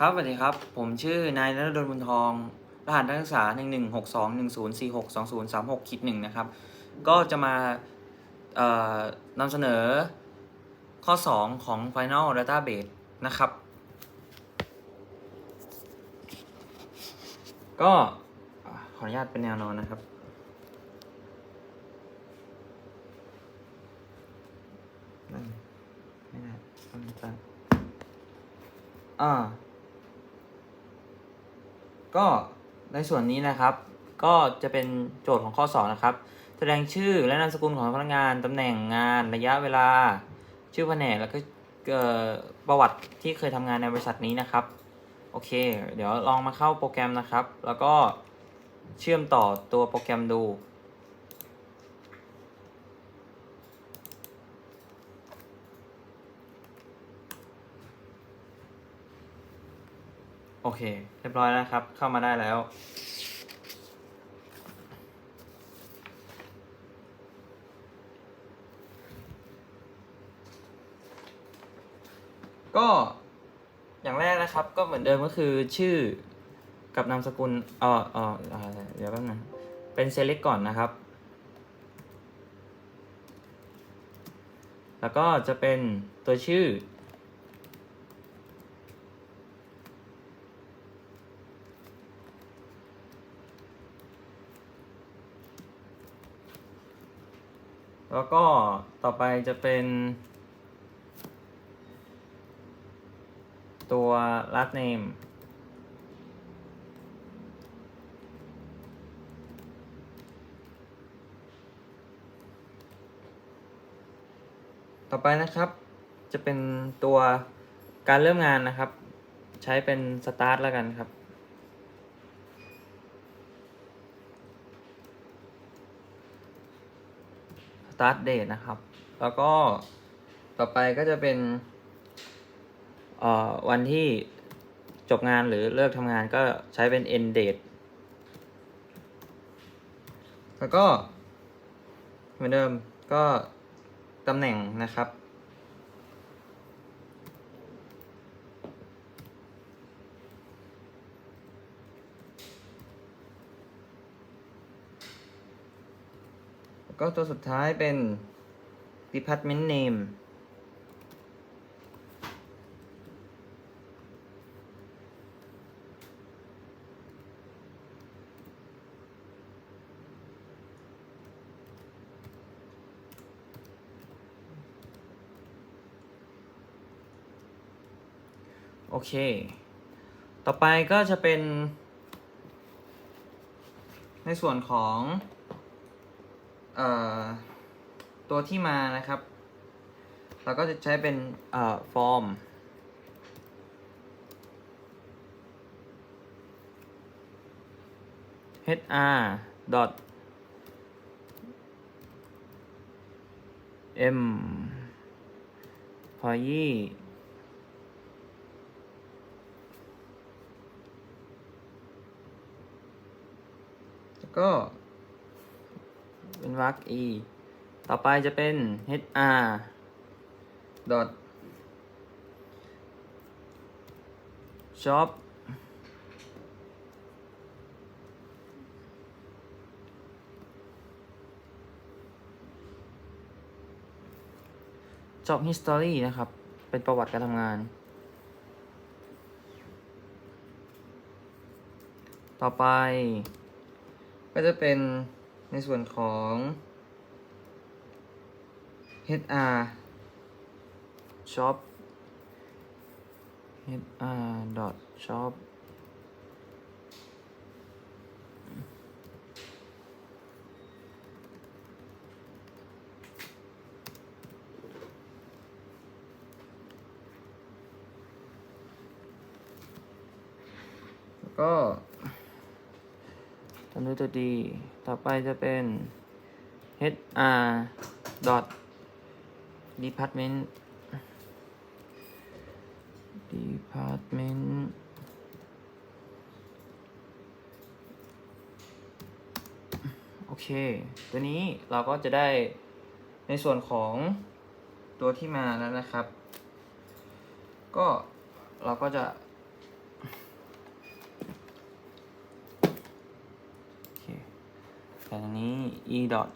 ครับสวัสดีครับ ผมชื่อนายนรดลบุญทอง รหัสนักศึกษา 1 1 6 2 1 0 4 6 2 0 3 6คิดหนึ่งนะครับ ก็จะมานำเสนอข้อ 2 ของ Final Database นะครับ ก็ขออนุญาตเป็นแนวนอนนะครับ ไม่ไม่ได้ต้องตั้งอ่า ก็ในส่วนนี้นะครับ ก็จะเป็นโจทย์ของข้อ 2 นะครับ แสดงชื่อและนามสกุลของพนักงานตำแหน่งงานระยะเวลา ชื่อแผนกแล้วก็ประวัติที่เคยทำงานในบริษัทนี้นะครับ โอเค เดี๋ยวลองมาเข้าโปรแกรมนะครับ แล้วก็เชื่อมต่อตัวโปรแกรมดู โอเค เรียบร้อยแล้วครับ เข้ามาได้แล้ว ก็อย่างแรกนะครับ ก็เหมือนเดิมก็คือชื่อกับนามสกุลเออเออเอ่อเดี๋ยวแป๊บนึงเป็น select ก่อนนะครับ แล้วก็จะเป็นตัวชื่อ แล้วก็ต่อไปจะเป็น ตัว last name ต่อไปนะครับจะเป็นตัวการเริ่มงานนะครับ ใช้เป็น start แล้วกันครับ start date นะครับ แล้วก็ต่อไปก็จะเป็นเอ่อวันที่จบงานหรือเลิกทำงานก็ใช้เป็น end date แล้วก็เหมือนเดิมก็ตำแหน่งนะครับ ก็ตัวสุดท้ายเป็น department name โอเค ต่อไปก็จะเป็น ในส่วนของ ตัวที่มานะครับ เราก็จะใช้เป็นฟอร์ม hr dot m employee แล้วก็ เป็นวรรค e ต่อไปจะเป็น hr dot job job history นะครับ เป็นประวัติการทำงาน ต่อไป ก็จะเป็น ในส่วนของ HR shop HR dot shop ก็ ทำด้วยตัวดีต่อไปจะเป็น HR dot department department โอเค ตัวนี้เราก็จะได้ในส่วนของตัวที่มาแล้วนะครับ ก็เราก็จะ ส่ตรงนี้ e dot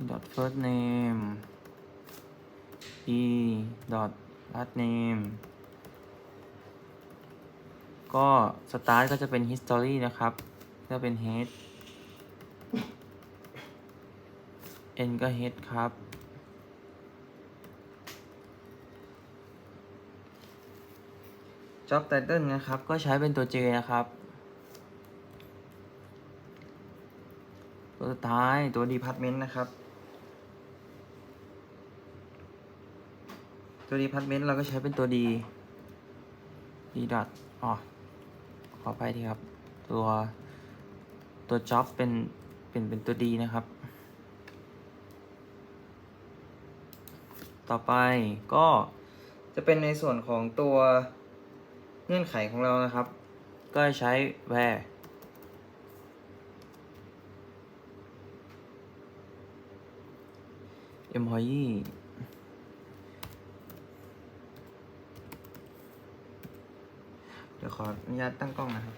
e dot first name e dot last name ก็ start ก็จะเป็น history นะครับก็เป็น head n ก็ head ครับ job title นะครับ ก็ใช้เป็นตัว J นะครับ ตัวสุดท้ายตัว department นะครับ ตัว department เราก็ใช้เป็นตัว D D dot อ๋อขอไปทีครับ ตัวตัว job เป็นเป็นเป็นตัว D นะครับ ต่อไปก็จะเป็นในส่วนของตัวเงื่อนไขของเรานะครับ ก็ใช้ where employee เดี๋ยวขออนุญาตตั้งกล้องนะครับ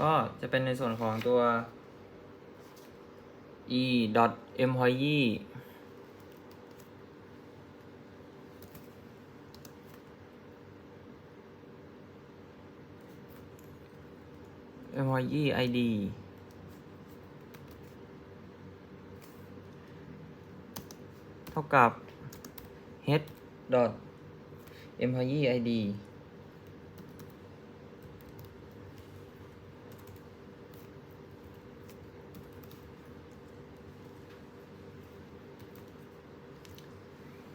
ก็จะเป็นในส่วนของตัว e dot employee employee id เท่ากับ head dot employee id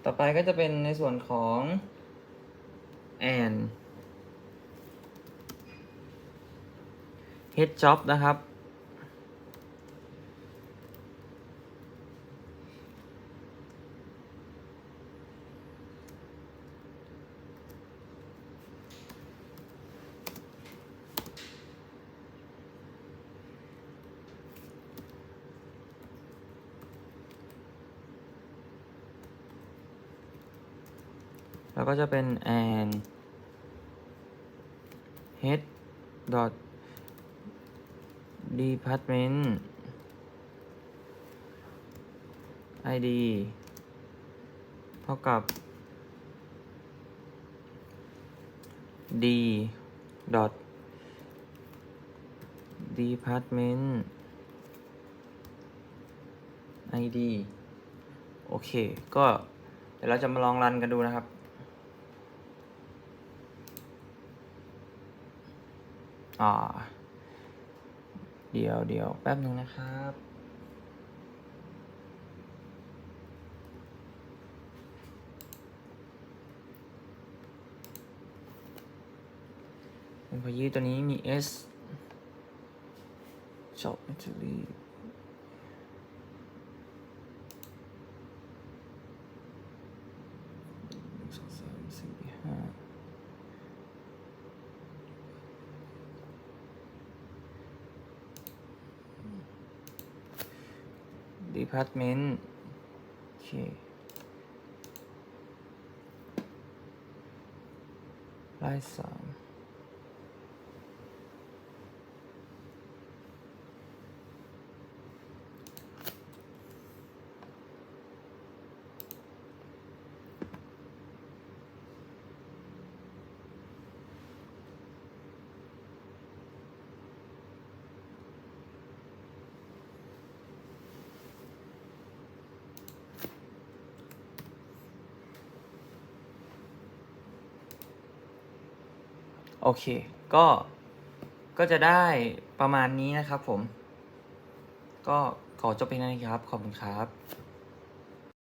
ต่อไปก็จะเป็นในส่วนของ and head job นะครับ แล้วก็จะเป็น and head dot department id เท่ากับ d dot department id โอเค ก็เดี๋ยวเราจะมาลองรันกันดูนะครับ อ่า เดี๋ยวเดี๋ยวแป๊บหนึ่งนะครับ เป็นพายุตัวนี้มี S จบจะรีนึ่งสองสามสี่ห้า department โอเคไล่สาม โอเค ก็ ก็จะได้ประมาณนี้นะครับผม ก็ขอจบเพียงเท่านี้ครับ ขอบคุณครับ